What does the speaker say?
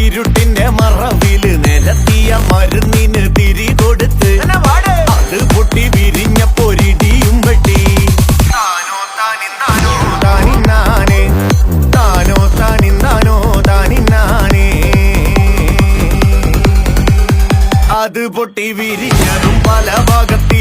ഇരുട്ടിന്റെ മറവിൽ നിലത്തിയ മരുന്നിന് തിരി കൊടുത്ത് അത് പൊട്ടി വിരിഞ്ഞ പൊരിടിയും വെട്ടി. താനോ താനിന്നാനോ താനിന്നാനേ താനോ താനിന്നാനോ താനിന്നാനേ അത് പൊട്ടി വിരിഞ്ഞതും പല ഭാഗത്തി